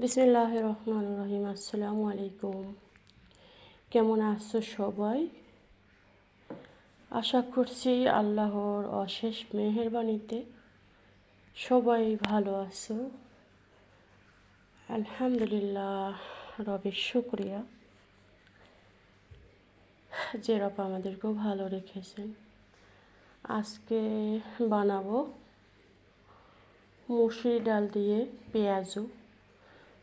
বিসমিল্লাহ রহমান রহিম আসসালামু আলাইকুম কেমন আছো সবাই? আশা করছি আল্লাহর অশেষ মেহেরবানিতে সবাই ভালো আছো। আলহামদুলিল্লাহ, রবের শুক্রিয়া। যে রব আমাদেরকেও ভালো রেখেছেন। আজকে বানাবো মুসুরি ডাল দিয়ে পেঁয়াজু।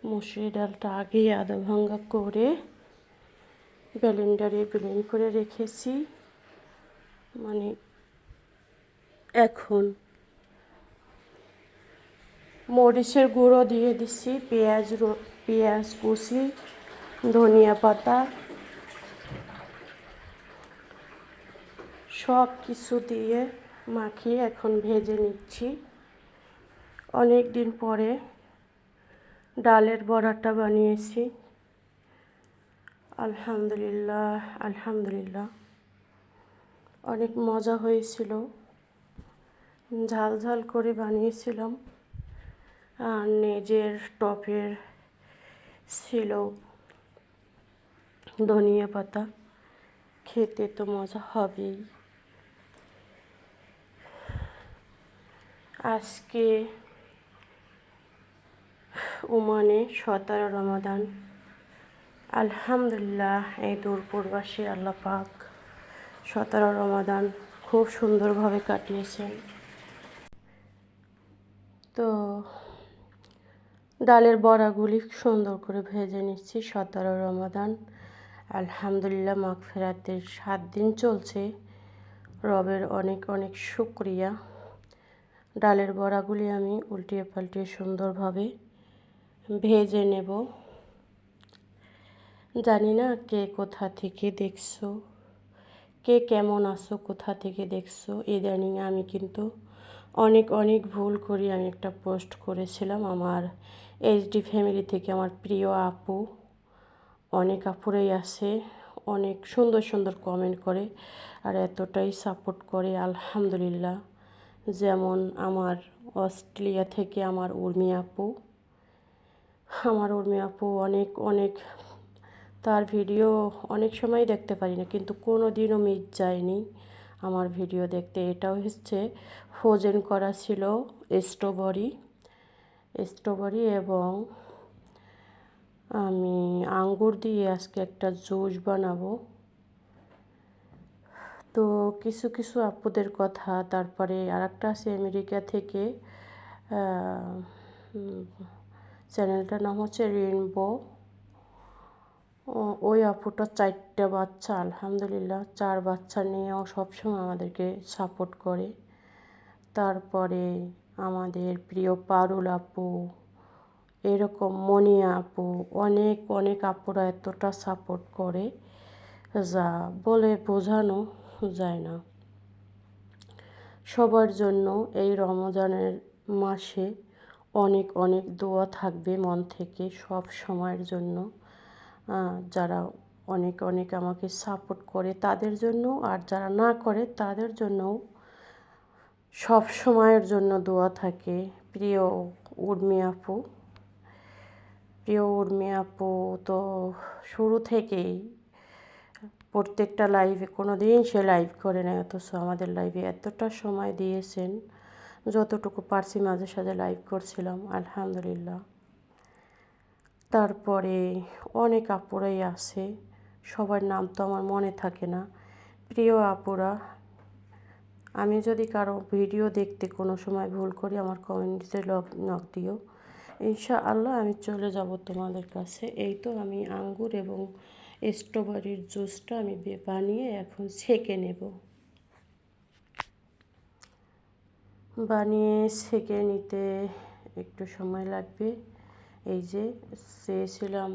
মুসুরি ডালটা আগে আদা ভাঙ্গা করে ব্যালেন্ডারে ব্লেন্ড করে রেখেছি। মানে এখন মরিচের গুঁড়ো দিয়ে দিছি, পেঁয়াজ পেঁয়াজ কুচি, ধনিয়া পাতা। সব কিছু দিয়ে মাখিয়ে এখন ভেজে নিচ্ছি। অনেক দিন পরে ডালের বড়াটা বানিয়েছি। আলহামদুলিল্লাহ আলহামদুলিল্লাহ। অনেক মজা হয়েছিল। ঝাল ঝাল করে বানিয়েছিলাম। আর নিজের টপের ছিল ধনিয়া পাতা। খেতে তো মজা হবেই। আজকে ওমানে সতেরো রমাদান। আলহামদুলিল্লাহ, এই দূরপুরবাসী আল্লাহ পাক সতেরো রমাদান খুব সুন্দরভাবে কাটিয়েছেন। তো ডালের বড়াগুলি সুন্দর করে ভেজে নিচ্ছি সতেরো রমাদান। আলহামদুলিল্লাহ মাঘ ফেরাতের সাত দিন চলছে। রবের অনেক অনেক শুক্রিয়া। ডালের বড়াগুলি আমি উল্টিয়ে পাল্টিয়ে সুন্দরভাবে ভেজে নেব। জানি না কে কোথা থেকে দেখছ, কে কেমন আছো, কোথা থেকে দেখছ, ইদানিং আমি কিন্তু অনেক অনেক ভুল করি আমি একটা পোস্ট করেছিলাম আমার এইচডি ফ্যামিলি থেকে, আমার প্রিয় আপু, অনেক আপুরাই আছে, অনেক সুন্দর সুন্দর কমেন্ট করে আর এতটাই সাপোর্ট করে, আলহামদুলিল্লাহ। যেমন আমার অস্ট্রেলিয়া থেকে আমার উর্মি আপু আমার উর্মি আপু অনেক অনেক তার ভিডিও অনেক সময় দেখতে পারি না কিন্তু কোনো দিনও মিস যায়নি আমার ভিডিও দেখতে। এটাও হচ্ছে ফ্রোজেন করা ছিল স্ট্রবেরি স্ট্রবেরি এবং আমি আঙ্গুর দিয়ে আজকে একটা জুস বানাবো। তো কিছু কিছু আপুদের কথা, তারপরে আর একটা আছে আমেরিকা থেকে চ্যানেলটার নাম হচ্ছে রেনবো ওই আপুটা চারটা বাচ্চা, আলহামদুলিল্লাহ, চার বাচ্চা নিয়েও সবসময় আমাদেরকে সাপোর্ট করে। তারপরে আমাদের প্রিয় পারুল আপু, এরকম মনিয়া আপু, অনেক অনেক আপুরা এতটা সাপোর্ট করে, যা বলে বোঝানো যায় না। সবার জন্য এই রমজানের মাসে অনেক অনেক দোয়া থাকবে মন থেকে সব সময়ের জন্য। যারা অনেক অনেক আমাকে সাপোর্ট করে তাদের জন্য আর যারা না করে তাদের জন্যও সব সময়ের জন্য দোয়া থাকে। প্রিয় উর্মি আপু, প্রিয় উর্মি আপু তো শুরু থেকেই প্রত্যেকটা লাইভে কোনো দিন সে লাইভ করে না অথচ আমাদের লাইভে এতটা সময় দিয়েছেন। যতটুকু পারছি মাঝে সাঝে লাইভ করছিলাম, আলহামদুলিল্লাহ। তারপরে অনেক আপুরাই আছে, সবার নাম তো আমার মনে থাকে না। প্রিয় আপুরা, আমি যদি কারও ভিডিও দেখতে কোনো সময় ভুল করি, আমার কমেন্টসে লক নক দিও। ইনশা আল্লাহ আমি চলে যাব তোমাদের কাছে। এই তো আমি আঙ্গুর এবং স্ট্রবেরির জুসটা আমি বানিয়ে এখন ছেঁকে নেব। বানিয়ে ছেঁকে নিতে একটু সময় লাগবে। এই যে চেয়েছিলাম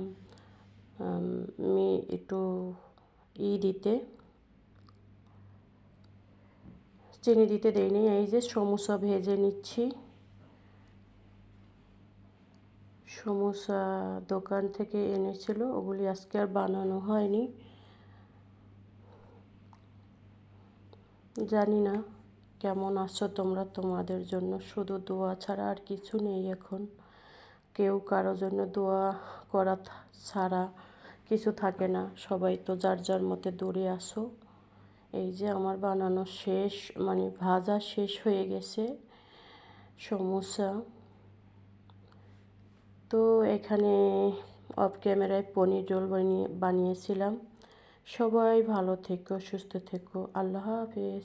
আমি একটু ই দিতে। চিনি দিতে দেয়নি এই যে সমোসা ভেজে নিচ্ছি। সমোসা দোকান থেকে এনেছিল, ওগুলি আজকে আর বানানো হয়নি। জানি না। কেমন আছো তোমরা? তোমাদের জন্য শুধু দোয়া ছাড়া আর কিছু নেই এখন। কেউ কারোর জন্য দোয়া করা ছাড়া কিছু থাকে না। সবাই তো যার যার মতে দূরে আসো এই যে আমার বানানো শেষ মানে ভাজা শেষ হয়ে গেছে সমোসা। তো এখানে অফ ক্যামেরায় পনির রোল বানিয়ে, বানিয়েছিলাম। সবাই ভালো থেকো, সুস্থ থেকো। আল্লাহ হাফেজ।